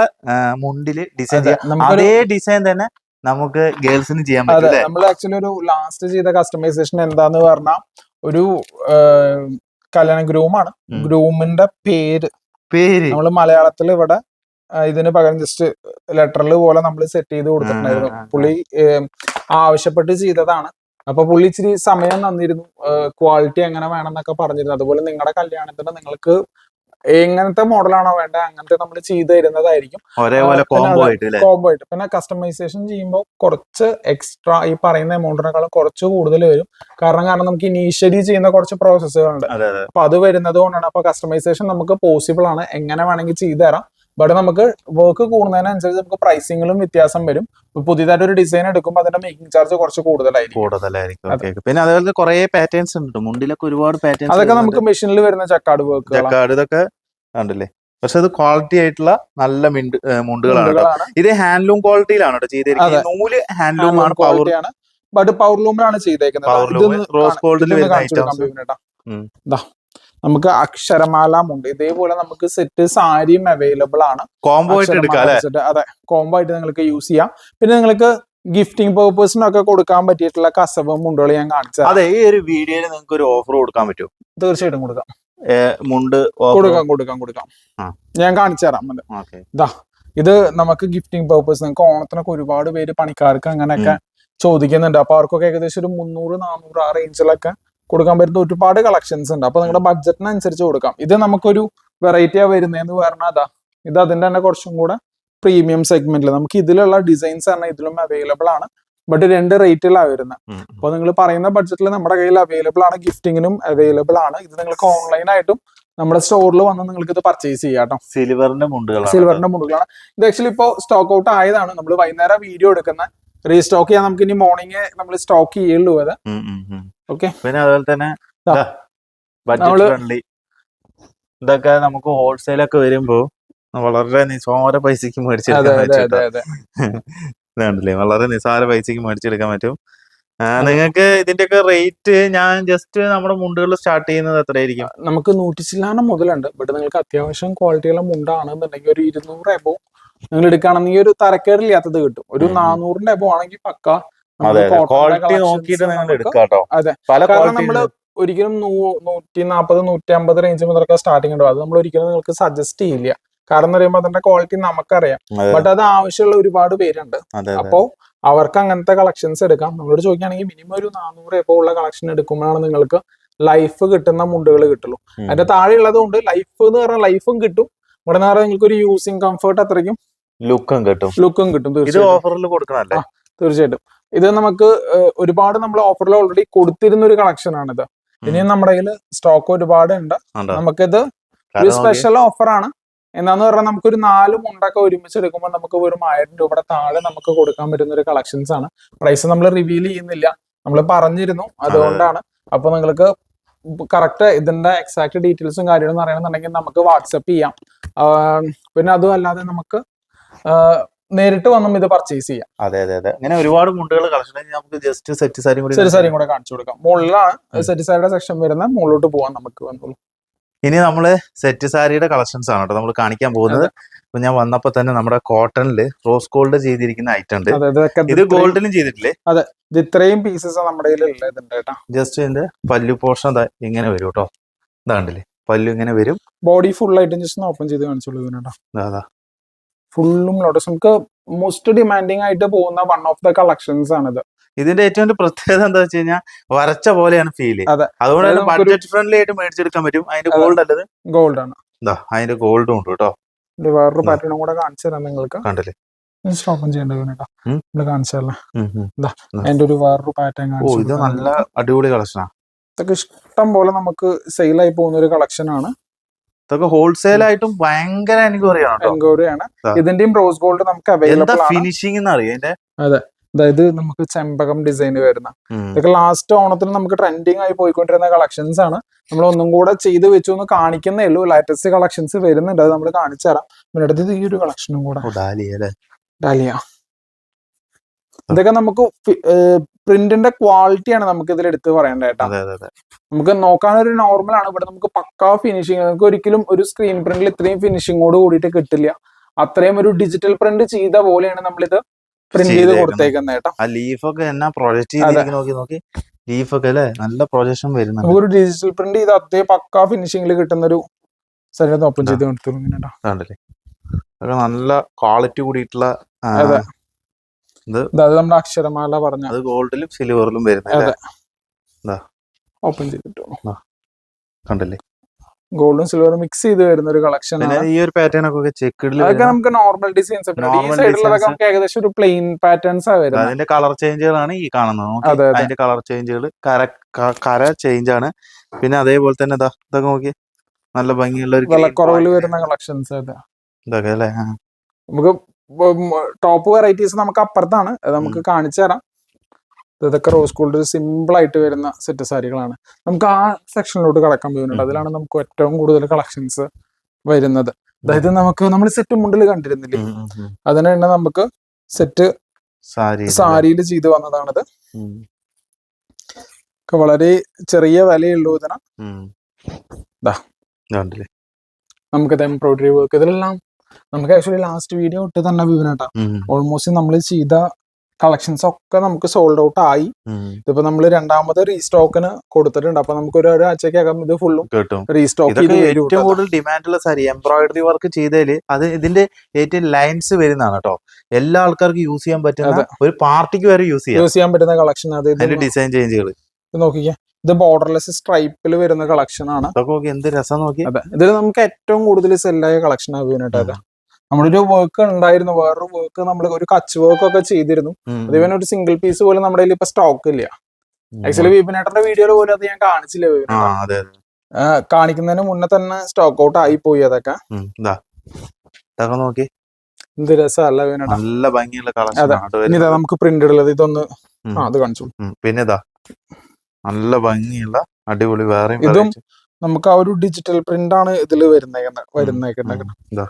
മുണ്ടിൽ ഡിസൈൻ ചെയ്യാം. അതേ ഡിസൈൻ തന്നെ നമുക്ക് ഗേൾസിന് ചെയ്യാൻ പറ്റും നമ്മൾ ആക്ച്വലി ഒരു ലാസ്റ്റ് ചെയ്ത കസ്റ്റമൈസേഷൻ എന്താന്ന് പറഞ്ഞാൽ ഒരു കല്യാണ ഗ്രൂമാണ് ഗ്രൂമിന്റെ പേര്. പേര്. നമ്മൾ മലയാളത്തിൽ ഇവിടെ ഇതിന് പകരം ജസ്റ്റ് ലെറ്ററിൽ പോലെ നമ്മൾ സെറ്റ് ചെയ്ത് കൊടുത്തിട്ടുണ്ടായിരുന്നു. പുള്ളി ആവശ്യപ്പെട്ട് ചെയ്തതാണ്. അപ്പൊ പുള്ളി ഇച്ചിരി സമയം തന്നിരുന്നു. ക്വാളിറ്റി എങ്ങനെ വേണം എന്നൊക്കെ പറഞ്ഞിരുന്നു. അതുപോലെ നിങ്ങളുടെ കല്യാണത്തിന് നിങ്ങൾക്ക് എങ്ങനത്തെ മോഡലാണോ വേണ്ടത് അങ്ങനത്തെ നമ്മൾ ചെയ്തു തരുന്നതായിരിക്കും. ഒരേപോലെ കോംബോ. ആയിട്ട്. പിന്നെ കസ്റ്റമൈസേഷൻ ചെയ്യുമ്പോൾ കുറച്ച് എക്സ്ട്രാ ഈ പറയുന്ന എമൗണ്ടിനേക്കാളും കുറച്ച് കൂടുതൽ വരും. കാരണം കാരണം നമുക്ക് ഇനീഷ്യലി ചെയ്യുന്ന കുറച്ച് പ്രോസസ്സുകളുണ്ട് അപ്പൊ അത് വരുന്നത് കൊണ്ടാണ്. അപ്പൊ കസ്റ്റമൈസേഷൻ നമുക്ക് പോസിബിൾ ആണ്. എങ്ങനെ വേണമെങ്കിൽ ചെയ്തു തരാം. ബട്ട് നമുക്ക് വർക്ക് കൂടുന്നതിനനുസരിച്ച് നമുക്ക് പ്രൈസിങ്ങിലും വ്യത്യാസം വരും. പുതിയതായിട്ട് ഒരു ഡിസൈൻ എടുക്കുമ്പോൾ അതിന്റെ മേക്കിംഗ് ചാർജ് കുറച്ച് കൂടുതലായിരിക്കും. കൂടുതലായിരിക്കും. ഓക്കെ പിന്നെ അതേപോലെ കുറെ പാറ്റേൺസ് ഉണ്ട് മുണ്ടിലൊക്കെ ഒരുപാട് അതൊക്കെ നമുക്ക് മെഷീനിൽ വരുന്ന ചക്കാട് വർക്ക് ചക്കാട് ഇതൊക്കെ പക്ഷെ അത് ക്വാളിറ്റി ആയിട്ടുള്ള നല്ല മിണ്ട് മുണ്ടുകളാണ് കേട്ടോ ഇത് ഹാൻഡ്ലൂം ക്വാളിറ്റിയിലാണ് കേട്ടോ ചെയ്തിരിക്കുന്നത്. ഈ നൂൽ ഹാൻഡ്ലൂം ആണ് പവർ ബട്ട് പവർ ലൂമിലാണ് ചെയ്തേക്കുന്നത്. റോസ് ഗോൾഡിൽ വരുന്ന നമുക്ക് അക്ഷരമാല മുണ്ട് ഇതേപോലെ നമുക്ക് സെറ്റ് സാരിയും അവൈലബിൾ ആണ്. കോംബോ ആയിട്ട് അതെ കോംബോ ആയിട്ട് നിങ്ങൾക്ക് യൂസ് ചെയ്യാം. പിന്നെ നിങ്ങൾക്ക് ഗിഫ്റ്റിംഗ് പേർപ്പസിനൊക്കെ കൊടുക്കാൻ പറ്റിയിട്ടുള്ള കസവും മുണ്ടുകൾ ഞാൻ കാണിച്ചു. അതെ ഈ ഒരു വീഡിയോയിൽ നിങ്ങൾക്ക് ഒരു ഓഫർ കൊടുക്കാൻ പറ്റുമോ? തീർച്ചയായിട്ടും കൊടുക്കാം. മുണ്ട് കൊടുക്കാം കൊടുക്കാം കൊടുക്കാം. ഞാൻ കാണിച്ചു തരാം ഇതാ ഇത് നമുക്ക് ഗിഫ്റ്റിംഗ് പേർപ്പസ് നിങ്ങൾക്ക് ഓണത്തിനൊക്കെ ഒരുപാട് പേര് പണിക്കാർക്ക് അങ്ങനെയൊക്കെ ചോദിക്കുന്നുണ്ട്. അപ്പൊ അവർക്കൊക്കെ ഏകദേശം ഒരു മുന്നൂറ് നാനൂറ് ആ റേഞ്ചിലൊക്കെ കൊടുക്കാൻ പറ്റുന്ന ഒരുപാട് കളക്ഷൻസ് ഉണ്ട്. അപ്പൊ നിങ്ങളുടെ ബഡ്ജറ്റിനനുസരിച്ച് കൊടുക്കാം. ഇത് നമുക്കൊരു വെറൈറ്റിയാ വരുന്നതെന്ന് പറഞ്ഞാൽ അതാ. ഇത് അതിന്റെ തന്നെ കുറച്ചും കൂടെ പ്രീമിയം സെഗ്മെന്റിൽ നമുക്ക് ഇതിലുള്ള ഡിസൈൻസ് തന്നെ ഇതിലും അവൈലബിൾ ആണ്. ബട്ട് രണ്ട് റേറ്റിലാണ് വരുന്നത് അപ്പോൾ നിങ്ങൾ പറയുന്ന ബഡ്ജറ്റിൽ നമ്മുടെ കയ്യിൽ അവൈലബിൾ ആണ്. ഗിഫ്റ്റിങ്ങിനും അവൈലബിൾ ആണ്. ഇത് നിങ്ങൾക്ക് ഓൺലൈൻ ആയിട്ടും നമ്മുടെ സ്റ്റോറിൽ വന്ന് നിങ്ങൾക്ക് ഇത് പർച്ചേസ് ചെയ്യാം കേട്ടോ. സിൽവറിന്റെ മുണ്ടുകളാണ് സിൽവറിന്റെ മുണ്ടുകളാണ്. ഇത് ആക്ച്വലി ഇപ്പോൾ സ്റ്റോക്ക് ഔട്ട് ആയതാണ്. നമ്മൾ വൈകുന്നേരം വീഡിയോ എടുക്കുന്ന. റീസ്റ്റോക്ക് ചെയ്യാൻ നമുക്ക് ഇനി മോർണിംഗ് നമ്മൾ സ്റ്റോക്ക് ചെയ്യുള്ളൂ അത്. ഓക്കെ. പിന്നെ അതുപോലെ തന്നെ ബഡ്ജറ്റ് ഫ്രണ്ട്ലി ഇതൊക്കെ നമുക്ക് ഹോൾസെയിൽ ഒക്കെ വരുമ്പോ വളരെ നിസ്സാര പൈസക്ക് ഇതുണ്ടല്ലേ? വളരെ നിസ്സാര പൈസക്ക് മേടിച്ചെടുക്കാൻ പറ്റും. നിങ്ങൾക്ക് ഇതിന്റെയൊക്കെ റേറ്റ് ഞാൻ ജസ്റ്റ് നമ്മുടെ മുണ്ടുകൾ സ്റ്റാർട്ട് ചെയ്യുന്നത് എത്രയായിരിക്കും? നമുക്ക് നൂറ്റിച്ചില്ലാണ് മുതലുണ്ട്. ബട്ട് നിങ്ങൾക്ക് അത്യാവശ്യം ക്വാളിറ്റിയുള്ള മുണ്ടാണ് മുണ്ടാണെന്നുണ്ടെങ്കിൽ ഒരു ഇരുന്നൂറ് എബോ നിങ്ങൾ എടുക്കുകയാണെങ്കിൽ ഒരു തരക്കേടില്ലാത്തത് കിട്ടും. ഒരു. നാനൂറിന്റെ എബോ ആണെങ്കിൽ പക്ക. അതെ ക്വാളിറ്റി നോക്കിയിട്ട് നിങ്ങൾ എടുക്കാട്ടോ. അതെ. പല കാരണം നമ്മൾ ഒരിക്കലും നൂറ്റി നാൽപ്പത് നൂറ്റി അമ്പത് റേഞ്ച് മുതലൊക്കെ സ്റ്റാർട്ടിംഗ് ഉണ്ടാവും. അത് നമ്മൾ ഒരിക്കലും നിങ്ങൾക്ക് സജസ്റ്റ് ചെയ്യില്ല. കാരണം എന്ന് പറയുമ്പോൾ അതിന്റെ ക്വാളിറ്റി നമുക്കറിയാം. ബട്ട് അത്. ആവശ്യമുള്ള ഒരുപാട് പേരുണ്ട്. അപ്പോ അവർക്ക് അങ്ങനത്തെ കളക്ഷൻസ് എടുക്കാം. നമ്മളോട് ചോദിക്കുകയാണെങ്കിൽ മിനിമം ഒരു നാനൂറ് എപ്പോ ഉള്ള കളക്ഷൻ എടുക്കുമ്പോഴാണ് നിങ്ങൾക്ക് ലൈഫ് കിട്ടുന്ന മുണ്ടുകൾ കിട്ടുള്ളൂ. അതിന്റെ താഴെ ഉള്ളതുകൊണ്ട് ലൈഫ് എന്ന് പറഞ്ഞാൽ ലൈഫും കിട്ടും. ഇവിടെ നിന്ന് പറഞ്ഞാൽ നിങ്ങൾക്ക് ഒരു യൂസിങ് കംഫർട്ട് അത്രയ്ക്കും ലുക്കും കിട്ടും. ലുക്കും കിട്ടും. തീർച്ചയായിട്ടും. തീർച്ചയായിട്ടും. ഇത് നമുക്ക് ഒരുപാട് നമ്മൾ ഓഫറിൽ ഓൾറെഡി കൊടുത്തിരുന്ന ഒരു കളക്ഷൻ ആണിത്. ഇനിയും നമ്മുടെ കയ്യിൽ സ്റ്റോക്ക് ഒരുപാട് ഉണ്ട്. നമുക്ക് നമുക്കിത് ഒരു സ്പെഷ്യൽ ഓഫർ ആണ്. എന്നാന്ന് പറഞ്ഞാൽ നമുക്കൊരു നാല് മുണ്ടൊക്കെ ഒരുമിച്ച് എടുക്കുമ്പോൾ നമുക്ക് വെറും ആയിരം രൂപയുടെ താഴെ നമുക്ക് കൊടുക്കാൻ പറ്റുന്ന ഒരു കളക്ഷൻസ് ആണ്. പ്രൈസ് നമ്മൾ റിവീൽ ചെയ്യുന്നില്ല. നമ്മൾ പറഞ്ഞിരുന്നു. അതുകൊണ്ടാണ്. അപ്പൊ നിങ്ങൾക്ക് കറക്റ്റ് ഇതിന്റെ എക്സാക്ട് ഡീറ്റെയിൽസും കാര്യങ്ങളും അറിയണമെന്നുണ്ടെങ്കിൽ നമുക്ക് വാട്സപ്പ് ചെയ്യാം. പിന്നെ അതും അല്ലാതെ നമുക്ക് നേരിട്ട് വന്നും ഇത് പർച്ചേസ് ചെയ്യാം. അതെ അതെ അതെ. അങ്ങനെ ഒരുപാട് മുണ്ടുകൾ കളക്ഷൻ നമുക്ക് ജസ്റ്റ് സെറ്റ് സാരി കൂടി സെറ്റ് സാരിയും കൂടെ കാണിച്ചു കൊടുക്കാം. മുകളിലാണ് സെറ്റ് സാരിയുടെ സെക്ഷൻ വരുന്ന മുകളിലോട്ട് പോകാൻ നമുക്ക് വന്നുള്ളൂ ഇനി നമ്മൾ സെറ്റ് സാരിയുടെ കളക്ഷൻസ് ആണ് കേട്ടോ നമ്മൾ കാണിക്കാൻ പോകുന്നത്. ഇപ്പൊ ഞാൻ വന്നപ്പോ തന്നെ നമ്മുടെ കോട്ടണിൽ റോസ് ഗോൾഡ് ചെയ്തിരിക്കുന്ന ഐറ്റം ഉണ്ട്. ഇത് ഗോൾഡിലും ചെയ്തിട്ടില്ലേ? ഇത് ഇത്രയും പീസസ് നമ്മുടെ ജസ്റ്റ് ഇതിന്റെ പല്ലു പോർഷൻ ഇങ്ങനെ വരും കേട്ടോ. ഇതാണ്ടില്ലേ പല്ലു ഇങ്ങനെ വരും. ബോഡി ഫുൾ ആയിട്ട് ജസ്റ്റ് ഓപ്പൺ ചെയ്ത് കാണിച്ചോളൂ ഇതിനേട്ടാ ദാ. ഫുള്ളും ലോട്ടസ് നമുക്ക് മോസ്റ്റ് ഡിമാൻഡിങ് ആയിട്ട് പോകുന്ന വൺ ഓഫ് ദ കളക്ഷൻസ് ആണിത്. ഇതിന്റെ ഏറ്റവും പ്രത്യേകത എന്താ വെച്ച് കഴിഞ്ഞാൽ വരച്ച പോലെയാണ് ഫീൽ അതെ. അതുകൊണ്ട് ബഡ്ജറ്റ് ഫ്രണ്ട്ലി ആയിട്ട് മേടിച്ചെടുക്കാൻ പറ്റും. അതിന്റെ ഗോൾഡ് അല്ലത്? ഗോൾഡ് ആണ്. അതിന്റെ ഗോൾഡും ഉണ്ട് കേട്ടോ. വേറൊരു പാറ്റേണും കൂടെ കാണിച്ചു തരാം നിങ്ങൾക്ക്. കണ്ടില്ലേ? ജസ്റ്റ് ഓപ്പൺ ചെയ്യേണ്ടത്. കാണിച്ചല്ലേ. അതിന്റെ ഒരു വേറൊരു പാറ്റേൺ ഇത് നല്ല അടിപൊളി കളക്ഷനാ ഇതൊക്കെ ഇഷ്ടം പോലെ നമുക്ക് സെയിൽ ആയി പോകുന്ന ഒരു കളക്ഷൻ ആണ്. ഇതൊക്കെ ഹോൾസെയിൽ ആയിട്ടും ഭയങ്കര എൻക്വയറി ആണ് കേട്ടോ എൻക്വയറി ആണ്. ഇതിന്റെയും റോസ് ഗോൾഡ് നമുക്ക് അവൈലബിൾ ഫിനിഷിംഗ് അറിയാം അതിന്റെ അതായത് നമുക്ക് ചെമ്പകം ഡിസൈൻ വരുന്ന. ഇതൊക്കെ ലാസ്റ്റ് ഓണത്തിന് നമുക്ക് ട്രെൻഡിങ് ആയി പോയിക്കൊണ്ടിരുന്ന കളക്ഷൻസ് ആണ്. നമ്മൾ ഒന്നും കൂടെ ചെയ്ത് വെച്ചു എന്ന് കാണിക്കുന്നേ ഉള്ളൂ. ലേറ്റസ്റ്റ് കളക്ഷൻസ് വരുന്നുണ്ട്. അത് നമ്മൾ കാണിച്ചു തരാം. പിന്നെ അടുത്തത് ഈ ഒരു കളക്ഷനും കൂടെ. ഡാലിയ ഇതൊക്കെ നമുക്ക് പ്രിന്റിന്റെ ക്വാളിറ്റിയാണ് നമുക്ക് ഇതിൽ എടുത്ത് പറയേണ്ടത് കേട്ടോ. നമുക്ക് നോക്കാൻ ഒരു നോർമൽ ആണ്. ഇവിടെ നമുക്ക് പക്കാ ഫിനിഷിങ് നമുക്ക് ഒരിക്കലും ഒരു സ്ക്രീൻ പ്രിന്റിൽ ഇത്രയും ഫിനിഷിങ്ങോട് കൂടിയിട്ട് കിട്ടില്ല. അത്രയും ഒരു ഡിജിറ്റൽ പ്രിന്റ് ചെയ്ത പോലെയാണ് നമ്മളിത് പ്രിന്റ് ചെയ്ത്. കൊടുത്തേക്കുന്നത് കേട്ടോ. ആ ലീഫൊക്കെ എന്നാ പ്രൊജക്ട് നോക്കി നോക്കി. ലീഫൊക്കെ അല്ലേ? നല്ല പ്രൊജക്ഷൻ വരുന്നുണ്ട്. ഒരു ഡിജിറ്റൽ പ്രിന്റ് ചെയ്ത് അതേ പക്കാ ഫിനിഷിംഗിൽ കിട്ടുന്ന ഒരു സ്ഥലത്ത് ഓപ്പൺ ചെയ്ത് കൊടുത്തു നല്ല ക്വാളിറ്റി കൂടിയിട്ടുള്ള അതെ. നമ്മുടെ അക്ഷരമാല പറഞ്ഞ അത് ഗോൾഡിലും സിൽവറിലും വരുന്നത്. ഓപ്പൺ ചെയ്തിട്ടു. കണ്ടല്ലേ? ഗോൾഡും സിൽവറും മിക്സ് ചെയ്ത് വരുന്ന ഒരു കളക്ഷൻ ഈ ഒരു പാറ്റേൺ ഒക്കെ ചെക്കിഡിൽ അതൊക്കെ നമുക്ക് നോർമൽ ഡിസൈൻസ്. നമുക്ക് ഏകദേശം ഒരു പ്ലെയിൻ പാറ്റേൺസ് വരുന്നത് അതിന്റെ കളർ ചേഞ്ചുകളാണ് ഈ കാണുന്നത്. അതിന്റെ കളർ ചേഞ്ചുകൾ കര കര ചേഞ്ച് ആണ് പിന്നെ അതേപോലെ തന്നെ ഇതാ ഇതൊക്കെ നോക്കി നല്ല ഭംഗിയുള്ള ഒരു വിലക്കുറവിൽ വരുന്ന കളക്ഷൻസ് അത് ഇതൊക്കെ അല്ലേ. നമുക്ക് ടോപ്പ് വെറൈറ്റീസ് നമുക്ക് അപ്പുറത്താണ്. അത് നമുക്ക് കാണിച്ചു തരാം. ഇത് ഇതൊക്കെ റോസ് ഗോൾഡ് സിമ്പിൾ ആയിട്ട് വരുന്ന സെറ്റ് സാരികളാണ്. നമുക്ക് ആ സെക്ഷനിലോട്ട് കടക്കാൻ പോകുന്നുണ്ട്. അതിലാണ് നമുക്ക് ഏറ്റവും കൂടുതൽ കളക്ഷൻസ് വരുന്നത്. അതായത് നമുക്ക് നമ്മൾ സെറ്റ് മുണ്ടിൽ കണ്ടിരുന്നില്ലേ. അതിന് തന്നെ നമുക്ക് സെറ്റ് സാരി സാരിയിൽ ചെയ്ത് വന്നതാണിത്. വളരെ ചെറിയ വിലയുള്ളൂ ഇതിനാ. നമുക്ക് എംബ്രോയിഡറി വർക്ക് ഇതിലെല്ലാം നമുക്ക് ആക്ച്വലി ലാസ്റ്റ് വീഡിയോ ഇട്ട് തന്നെ വിവരട്ടാ ഓൾമോസ്റ്റ് നമ്മൾ ചെയ്ത കളക്ഷൻസ് ഒക്കെ നമുക്ക് സോൾഡ് ഔട്ട് ആയി. ഇതിപ്പോ നമ്മൾ രണ്ടാമത് റീസ്റ്റോക്കിന് കൊടുത്തിട്ടുണ്ട്. അപ്പൊ നമുക്ക് ഒരു ഒരാഴ്ചക്കകം ഇത് ഫുള്ളും റീസ്റ്റോക്ക് ഏറ്റവും കൂടുതൽ ഡിമാൻഡുള്ള സാരി എംബ്രോയിഡറി വർക്ക് ചെയ്തതിൽ അത് ഇതിന്റെ ഏറ്റവും ലൈൻസ് വരുന്നതാണ് കേട്ടോ. എല്ലാ ആൾക്കാർക്കും യൂസ് ചെയ്യാൻ പറ്റുന്ന ഒരു പാർട്ടിക്ക് വരെ യൂസ് ചെയ്യാം. യൂസ് ചെയ്യാൻ പറ്റുന്ന കളക്ഷൻ അത് ഡിസൈൻ ചേഞ്ചുകൾ നോക്കിക്കേ. ഇത് ബോർഡർലെസ് സ്ട്രൈപ്പിൽ വരുന്ന കളക്ഷൻ ആണ്. എന്ത് രസം നോക്കി. അതെ. ഇതിൽ നമുക്ക് ഏറ്റവും കൂടുതൽ സെല്ലായ കളക്ഷൻ ആകും നമ്മളൊരു വർക്ക് ഉണ്ടായിരുന്നു. വേറൊരു വർക്ക് നമ്മൾ ഒരു കച്ച് വർക്ക് ഒക്കെ ചെയ്തിരുന്നു. അതേപോലെ ഒരു സിംഗിൾ പീസ് പോലും നമ്മുടെ കയ്യിൽ ഇപ്പൊ സ്റ്റോക്ക് ഇല്ല. ആക്ച്വലി വിപിനേട്ടന്റെ വീഡിയോയിൽ പോലും അത് ഞാൻ കാണിച്ചില്ല കാണിക്കുന്നതിന് മുന്നേ തന്നെ സ്റ്റോക്ക് ഔട്ട് ആയി പോയി അതൊക്കെ. നോക്കി. എന്ത് രസമല്ല നല്ല ഭംഗിയുള്ള നമുക്ക് പ്രിന്റ് ഉള്ളത് ഇതൊന്ന് ആ അത് കാണിച്ചു പിന്നെ ഇതാ. നല്ല ഭംഗിയുള്ള അടിപൊളി വേറെ ഇതും. നമുക്ക് ആ ഒരു ഡിജിറ്റൽ പ്രിന്റ് ആണ് ഇതിൽ വരുന്നേക്കുന്നത് വരുന്നേക്കുന്നത് ഇതാ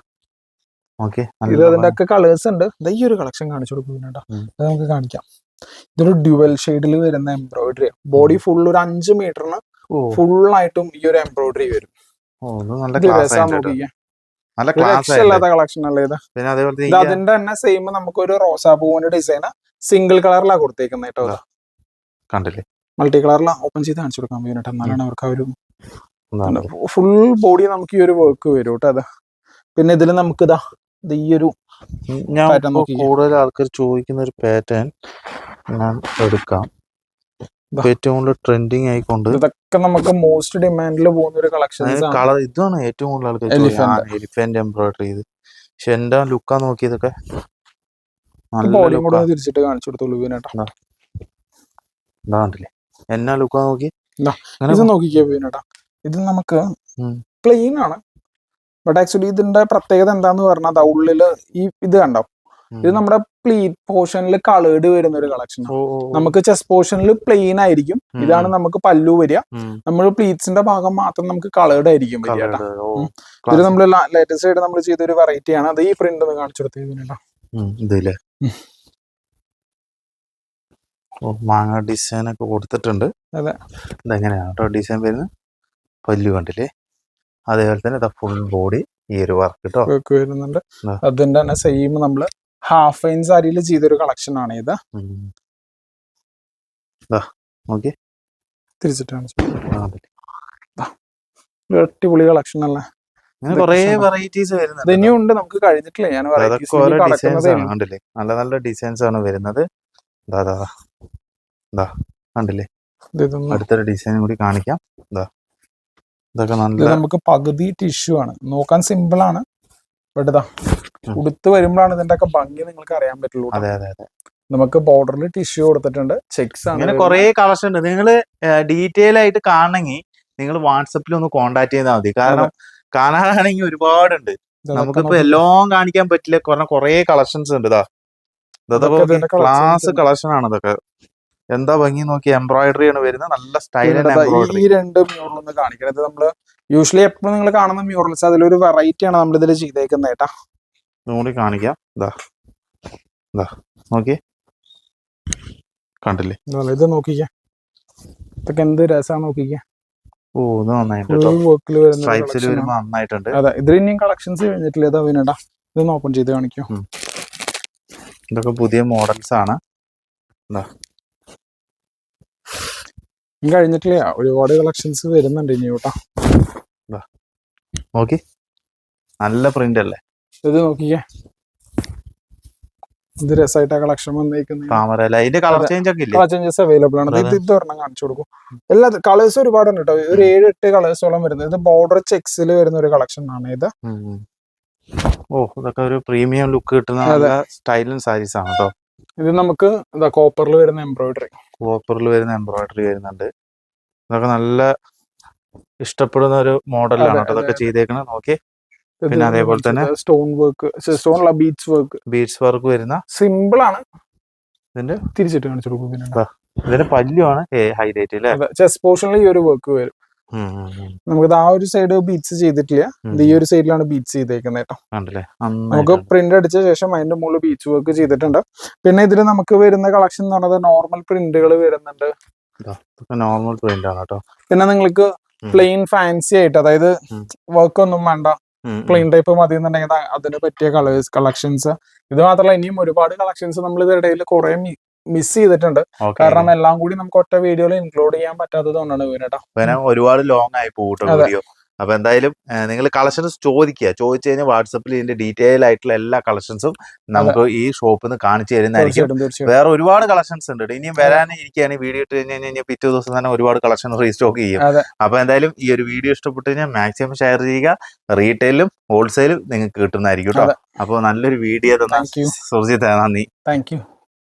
ഓക്കെ. ഇത് അതിന്റെ ഒക്കെ കളേഴ്സ് ഉണ്ട്. ഈ ഒരു കളക്ഷൻ കാണിച്ചു കൊടുക്കുന്നുണ്ട്. അത് നമുക്ക് കാണിക്കാം. ഇതൊരു ഡ്യുവൽ ഷെയ്ഡിൽ വരുന്ന എംബ്രോയിഡറി ബോഡി ഫുൾ ഒരു അഞ്ച് മീറ്ററിന് ഫുൾ ആയിട്ടും ഈ ഒരു എംബ്രോയിഡറി വരും. നല്ല ക്ലാസ് ഒരു കളക്ഷൻ അല്ലേ ഇത്? അതിന്റെ തന്നെ സെയിം നമുക്കൊരു റോസാ പൂവിന്റെ ഡിസൈൻ സിംഗിൾ കളറിലാണ് കൊടുത്തേക്കുന്നത് കേട്ടോ കണ്ടില്ലേ? മൾട്ടി കളറിലാണ് ഓപ്പൺ ചെയ്ത് കാണിച്ചു കൊടുക്കാൻ പറ്റും കേട്ടോ. എന്നാലാണ് അവർക്ക് ആ ഒരു ഫുൾ ബോഡി നമുക്ക് ഈ ഒരു വർക്ക് വരും കേട്ടോ അത്. പിന്നെ ഇതിൽ നമുക്ക് ഇതാ ഇത് ഈ ഒരു ഞാൻ കൂടുതൽ ആൾക്കാർ ചോദിക്കുന്ന ഒരു പാറ്റേൺ ഞാൻ എടുക്കാം. ഏറ്റവും കൂടുതൽ ട്രെൻഡിങ് ആയിക്കൊണ്ട് ഇതൊക്കെ നമുക്ക് മോസ്റ്റ് ഡിമാൻഡിൽ പോകുന്ന ഒരു കളക്ഷൻ കളർ ഇതാണ് ഏറ്റവും കൂടുതൽ ആൾക്കാർ. എലിഫന്റ് എംബ്രോയിഡറി ചെയ്ത് പക്ഷെ എന്റെ ലുക്കാ നോക്കിയതൊക്കെ? തിരിച്ചിട്ട് കാണിച്ചു കൊടുത്തോളൂ കണ്ടില്ലേ? എന്നാ ലുക്കാ നോക്കി ഇതാ. നോക്കിക്കേ വിനേട്ടാ ഇത് നമുക്ക്. പ്ലെയിൻ ആണ് ബട്ട് ആക്ച്വലി ഇതിന്റെ പ്രത്യേകത എന്താന്ന് പറഞ്ഞാൽ അതാ ഉള്ളിൽ ഈ ഇത് കണ്ടോ. ഇത് നമ്മുടെ പ്ലീറ്റ് പോർഷനിൽ കളേർഡ് വരുന്ന ഒരു കളക്ഷൻ. നമുക്ക് ചെസ് പോർഷനിൽ പ്ലെയിൻ ആയിരിക്കും. ഇതാണ് നമുക്ക് പല്ലു വരിക നമ്മൾ പ്ലീറ്റ്സിന്റെ ഭാഗം മാത്രം നമുക്ക് കളേർഡ് ആയിരിക്കും വരിക. ഇത്. നമ്മൾ ലേറ്റസ്റ്റ് ആയിട്ട് നമ്മൾ ചെയ്ത ഒരു വെറൈറ്റി ആണ് അത് ഈ പ്രിന്റ് ഒന്ന് കാണിച്ചു. ഓ മാങ്ങ ഡിസൈൻ ഒക്കെ കൊടുത്തിട്ടുണ്ട്. അതെ. ഇതെങ്ങനെയാണ് കേട്ടോ ഡിസൈൻ വരുന്നത് പല്ലു കണ്ടില്ലേ? അതേപോലെ തന്നെ ഇതാ ഫുൾ ബോഡി ഈ ഒരു വർക്ക് കേട്ടോ വർക്ക് വരുന്നുണ്ട്. അതിന്റെ തന്നെ സെയിം നമ്മൾ ഹാഫ് ഐൻ സാരിയിൽ ചെയ്തൊരു കളക്ഷൻ ആണ് ഇത്. ഓക്കെ അടിപൊളി കളക്ഷൻ അല്ലേ. വെറൈറ്റീസ് ഇനിയും ഉണ്ട് നമുക്ക് കഴിഞ്ഞിട്ടില്ല. ഞാൻ നല്ല നല്ല ഡിസൈൻസ് ആണ് വരുന്നത്. ഇതാ ഇതാ കണ്ടില്ലേ അടുത്തൊരു ഡിസൈൻ കൂടി കാണിക്കാം. ഇതാ ഇതൊക്കെ നല്ല നമുക്ക് പകുതി ടിഷ്യൂ ആണ്. നോക്കാൻ സിമ്പിൾ ആണ്. ബട്ട് ഇതാ ഉടുത്ത് വരുമ്പോഴാണ് ഇതിന്റെ ഒക്കെ ഭംഗി നിങ്ങൾക്ക് അറിയാൻ പറ്റുള്ളൂ അതെ അതെ അതെ. നമുക്ക് ബോർഡറിൽ ടിഷ്യൂ കൊടുത്തിട്ടുണ്ട്. ചെക്സ് ആണ് കുറെ കളക്ഷൻ ഉണ്ട്. നിങ്ങൾ ഡീറ്റെയിൽ ആയിട്ട് കാണണമെങ്കിൽ നിങ്ങൾ വാട്സപ്പിൽ ഒന്ന് കോണ്ടാക്ട് ചെയ്താൽ മതി. കാരണം കാണാനാണെങ്കിൽ ഒരുപാടുണ്ട്. നമുക്കിപ്പോ. എല്ലാം കാണിക്കാൻ പറ്റില്ല. കാരണം കുറേ കളക്ഷൻസ് ഉണ്ട്. ഇതാ ഇതൊക്കെ ക്ലാസ്. കളക്ഷൻ ആണ് ഇതൊക്കെ. എന്താ ഭംഗി നോക്കി എംബ്രോയിഡറി ആണ് വരുന്നത് നല്ല എംബ്രോയിഡറി ഈ രണ്ട് മ്യൂറൽ ഒന്ന് കാണിക്കണത് നമ്മൾ യൂഷ്വലി എപ്പോഴും നിങ്ങൾ കാണുന്ന മ്യൂറൽസ് അതിലൊരു വെറൈറ്റി ആണ് നമ്മൾ ഇതിൽ ചെയ്തേക്കുന്നത് കേട്ടാ ഇതുകൂടി കാണിക്കാം. ഇതാ ഇതാ നോക്കി കണ്ടില്ലേ? ഇത് നോക്കിക്കേ. ഇതൊക്കെ എന്ത് രസമാണ് നോക്കിക്ക. ഓ ഇത് നന്നായിട്ടുണ്ട് അതെ ഇതിൽ ഇനിയും കളക്ഷൻസ് കഴിഞ്ഞിട്ടില്ല ഇതാ വിനടാ ഇതൊന്ന് ഓപ്പൺ ചെയ്ത് കാണിക്കോ. ഇതൊക്കെ പുതിയ മോഡൽസ് ആണ്. ഇനി കഴിഞ്ഞിട്ടില്ല? ഒരുപാട് കളക്ഷൻസ് വരുന്നുണ്ട് ഇനി കേട്ടോ. നോക്കി. നല്ല പ്രിന്റ് അല്ലേ? ഇത് നോക്കിക്കേ. ഇത് രസമായിട്ട് കളക്ഷൻ വന്നേക്കുന്നത്. കളർ ചേഞ്ചസ് അവൈലബിൾ ആണ്. ഇത്. ഇത് ഒരെണ്ണം കാണിച്ചു കൊടുക്കും. എല്ലാ കളേഴ്സ് ഒരുപാടുണ്ട് കേട്ടോ. ഒരു ഏഴ് എട്ട് കളേഴ്സോളം വരുന്നത്. ഇത് ബോർഡർ ചെക്സിൽ വരുന്ന ഒരു കളക്ഷൻ ആണ് ഇത്. ഓ ഇതൊക്കെ ഒരു പ്രീമിയം ലുക്ക് കിട്ടുന്ന സ്റ്റൈലും സാരീസ് ആണ് കേട്ടോ. ഇത് നമുക്ക് എന്താ കോപ്പറിൽ വരുന്ന എംബ്രോയിഡറി കോപ്പറിൽ വരുന്ന എംബ്രോയിഡറി വരുന്നുണ്ട്. ഇതൊക്കെ നല്ല ഇഷ്ടപ്പെടുന്ന ഒരു മോഡലാണ് അതൊക്കെ ചെയ്തേക്കണം. നോക്കി. പിന്നെ അതേപോലെ തന്നെ stone work stone beach work beads work വരുന്ന സിമ്പിൾ ആണ്. ഇതിന്റെ തിരിച്ചിട്ട് കാണിച്ചു കൊടുക്കും ഇതിന്റെ പല്ലുമാണ് ഹൈലൈറ്റ് അല്ലേ ചെസ് പോർഷനിൽ ഈ ഒരു വർക്ക് വരും. ഉം, ഉം, ഉം. നമുക്ക് ആ ഒരു സൈഡ് ബീറ്റ്സ് ചെയ്തിട്ടില്ല. ഈ ഒരു സൈഡിലാണ് ബീറ്റ്സ് ചെയ്തേക്കുന്നത് കേട്ടോ നമുക്ക്. പ്രിന്റ് അടിച്ച ശേഷം അതിന്റെ മുകളിൽ ബീച്ച് വർക്ക് ചെയ്തിട്ടുണ്ട്. പിന്നെ ഇതിൽ നമുക്ക് വരുന്ന കളക്ഷൻ എന്ന് പറയുന്നത് നോർമൽ പ്രിന്റുകൾ വരുന്നുണ്ട്. നോർമൽ പ്രിന്റ് ആണ് കേട്ടോ പിന്നെ നിങ്ങൾക്ക് പ്ലെയിൻ ഫാൻസി ആയിട്ട് അതായത് വർക്ക് ഒന്നും വേണ്ട. പ്ലെയിൻ ടൈപ്പ് മതി എന്നുണ്ടെങ്കിൽ അതിന് പറ്റിയ കളേഴ്സ് കളക്ഷൻസ് ഇത് മാത്രമല്ല ഇനിയും ഒരുപാട് കളക്ഷൻസ് നമ്മൾ ഇതിനിടയിൽ കുറെ മിസ് ചെയ്തിട്ടുണ്ട്. കാരണം എല്ലാം കൂടി നമുക്ക് ഒറ്റ വീഡിയോയിൽ ഇൻക്ലൂഡ് ചെയ്യാൻ പറ്റാത്തത് കൊണ്ടാണ് വീണേട്ടാ പിന്നെ ഒരുപാട് ലോങ് ആയി പോകും വീഡിയോ അപ്പൊ എന്തായാലും നിങ്ങൾ കളക്ഷൻസ് ചോദിക്കുക ചോദിച്ചു കഴിഞ്ഞാൽ വാട്സപ്പിൽ ഇതിന്റെ ഡീറ്റെയിൽ ആയിട്ടുള്ള എല്ലാ കളക്ഷൻസും നമുക്ക് ഈ ഷോപ്പിൽ നിന്ന് കാണിച്ചു തരുന്നതായിരിക്കും. വേറെ ഒരുപാട് കളക്ഷൻസ് ഉണ്ട്. ഇനിയും വരാനേ ഇരിക്കുകയാണ് വീഡിയോ ഇട്ട് കഴിഞ്ഞ് കഴിഞ്ഞാൽ പിറ്റേ ദിവസം തന്നെ ഒരുപാട് കളക്ഷൻ റീസ്റ്റോക്ക് ചെയ്യും. അപ്പൊ എന്തായാലും ഈ ഒരു വീഡിയോ ഇഷ്ടപ്പെട്ട് കഴിഞ്ഞാൽ മാക്സിമം ഷെയർ ചെയ്യുക. റീറ്റെയിലും ഹോൾസെയിലും നിങ്ങൾക്ക് കിട്ടുന്നതായിരിക്കും കേട്ടോ അപ്പൊ അപ്പോൾ നല്ലൊരു വീഡിയോ തന്നെ. സുർജിത്ത് നന്ദി. Thank you